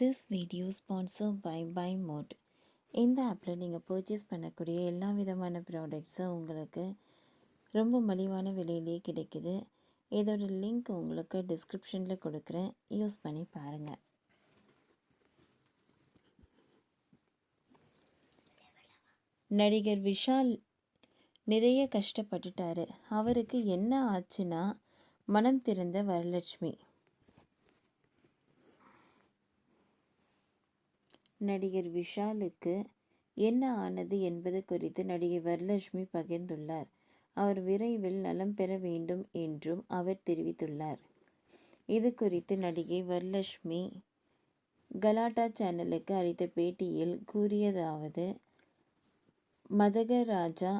This video sponsor by by mode இந்த ஆப்பில் நீங்கள் பர்ச்சேஸ் பண்ணக்கூடிய எல்லா விதமான ப்ராடக்ட்ஸும் உங்களுக்கு ரொம்ப மலிவான விலையிலேயே கிடைக்குது. இதோட லிங்க் உங்களுக்கு டிஸ்கிரிப்ஷனில் கொடுக்குறேன். யூஸ் பண்ணி பாருங்கள் நடிகர் விஷால் நிறைய கஷ்டப்பட்டுட்டாரு. அவருக்கு என்ன ஆச்சுன்னா மனம் திறந்த வரலட்சுமி. நடிகர் விஷாலுக்கு என்ன ஆனது என்பது குறித்து நடிகை வரலட்சுமி பகிர்ந்துள்ளார். அவர் விரைவில் நலம் பெற வேண்டும் என்றும் அவர் தெரிவித்துள்ளார். இது குறித்து நடிகை வரலட்சுமி கலாட்டா சேனலுக்கு அளித்த பேட்டியில் கூறியதாவது மதகராஜா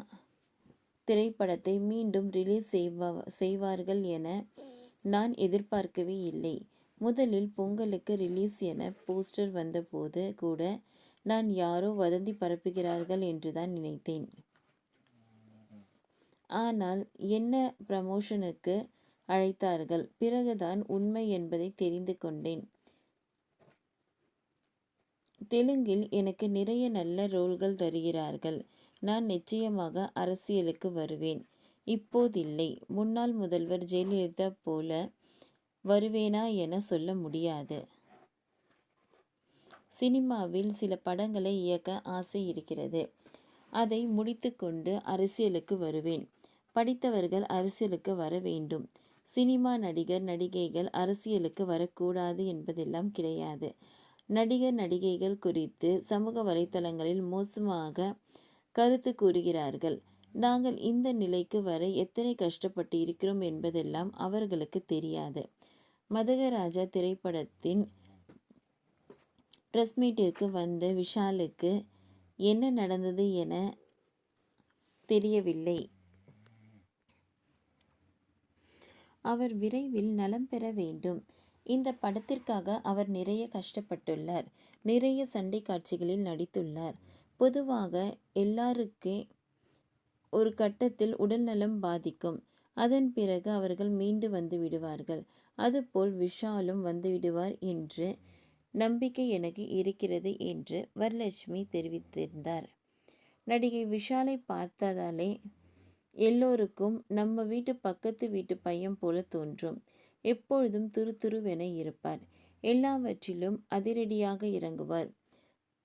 திரைப்படத்தை மீண்டும் ரிலீஸ் செய்வா செய்வார்கள் என நான் எதிர்பார்க்கவே இல்லை. முதலில் பொங்கலுக்கு ரிலீஸ் என போஸ்டர் வந்தபோது கூட நான் யாரோ வதந்தி பரப்புகிறார்கள் என்று தான் நினைத்தேன். ஆனால் என்ன ப்ரமோஷனுக்கு அழைத்தார்கள்? பிறகுதான் உண்மை என்பதை தெரிந்து கொண்டேன். தெலுங்கில் எனக்கு நிறைய நல்ல ரோல்கள் தருகிறார்கள். நான் நிச்சயமாக அரசியலுக்கு வருவேன். இப்போதில்லை. முன்னாள் முதல்வர் ஜெயலலிதா போல வருவேனா என சொல்ல முடியாது. சினிமாவில் சில படங்களை இயக்க ஆசை இருக்கிறது. அதை முடித்துக்கொண்டு அரசியலுக்கு வருவேன். படித்தவர்கள் அரசியலுக்கு வர வேண்டும். சினிமா நடிகர் நடிகைகள் அரசியலுக்கு வரக்கூடாது என்பதெல்லாம் கிடையாது. நடிகர் நடிகைகள் குறித்து சமூக வலைத்தளங்களில் மோசமாக கருத்து கூறுகிறார்கள். நாங்கள் இந்த நிலைக்கு வர எத்தனை கஷ்டப்பட்டு இருக்கிறோம் என்பதெல்லாம் அவர்களுக்கு தெரியாது. மதகராஜா திரைப்படத்தின் ப்ரெஸ் மீட்டிற்கு வந்த விஷாலுக்கு என்ன நடந்தது என தெரியவில்லை. அவர் விரைவில் நலம் பெற வேண்டும். இந்த படத்திற்காக அவர் நிறைய கஷ்டப்பட்டுள்ளார். நிறைய சண்டை காட்சிகளில் நடித்துள்ளார். பொதுவாக எல்லாருக்கே ஒரு கட்டத்தில் உடல்நலம் பாதிக்கும். அதன் பிறகு அவர்கள் மீண்டு வந்து விடுவார்கள். அதுபோல் விஷாலும் வந்துவிடுவார் என்று நம்பிக்கை எனக்கு இருக்கிறது என்று வரலட்சுமி தெரிவித்திருந்தார். நடிகை விஷாலை பார்த்ததாலே எல்லோருக்கும் நம்ம வீட்டு பக்கத்து வீட்டு பையன் போல தோன்றும். எப்பொழுதும் துருதுருவென இருப்பார். எல்லாவற்றிலும் அதிரடியாக இறங்குவார்.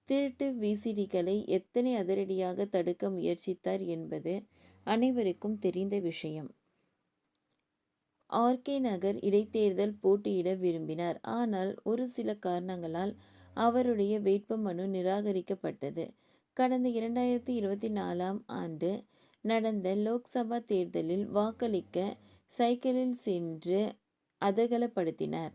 திருட்டு விசிடிகளை எத்தனை அதிரடியாக தடுக்க முயற்சித்தார் என்பது அனைவருக்கும் தெரிந்த விஷயம். ஆர்கே நகர் இடைத்தேர்தல் போட்டியிட விரும்பினார். ஆனால் ஒரு சில காரணங்களால் அவருடைய வேட்புமனு நிராகரிக்கப்பட்டது. கடந்த இரண்டாயிரத்தி இருபத்தி நாலாம் ஆண்டு நடந்த லோக்சபா தேர்தலில் வாக்களிக்க சைக்கிளில் சென்று அதகலப்படுத்தினார்.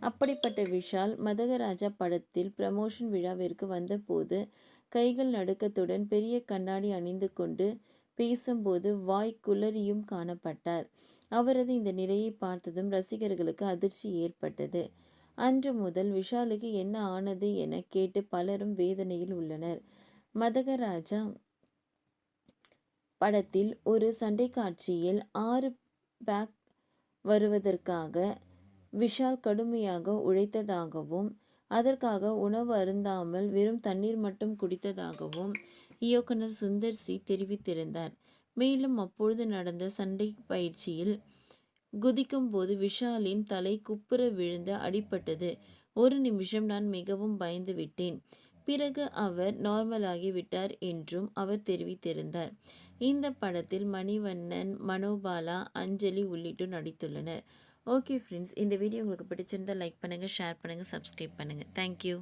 அப்படிப்பட்ட விஷால் மதகராஜா படத்தில் ப்ரமோஷன் விழாவிற்கு வந்தபோது கைகள் நடுக்கத்துடன் பெரிய கண்ணாடி அணிந்து கொண்டு பேசும்போது வாய் குளறியும் காணப்பட்டார். அவரது இந்த நிலையை பார்த்ததும் ரசிகர்களுக்கு அதிர்ச்சி ஏற்பட்டது. அன்று முதல் விஷாலுக்கு என்ன ஆனது என கேட்டு பலரும் வேதனையில் உள்ளனர். மதகராஜா படத்தில் ஒரு சண்டை காட்சியில் ஆறு பேக் வருவதற்காக விஷால் கடுமையாக உழைத்ததாகவும் அதற்காக உணவு அருந்தாமல் வெறும் தண்ணீர் மட்டும் குடித்ததாகவும் இயக்குனர் சுந்தர் சி தெரிவித்திருந்தார். மேலும் அப்பொழுது நடந்த சண்டை பயிற்சியில் குதிக்கும் போது விஷாலின் தலை குப்புற விழுந்து அடிபட்டது. ஒரு நிமிஷம் நான் மிகவும் பயந்து விட்டேன். பிறகு அவர் நார்மலாகி விட்டார் என்றும் அவர் தெரிவித்திருந்தார். இந்த படத்தில் மணிவண்ணன் மனோபாலா அஞ்சலி உள்ளிட்டோர் நடித்துள்ளனர். ஓகே ஃப்ரெண்ட்ஸ் இந்த வீடியோ உங்களுக்கு பிடிச்சிருந்தால் லைக் பண்ணுங்கள் ஷேர் பண்ணுங்கள் சப்ஸ்கிரைப் பண்ணுங்கள் தேங்க்யூ.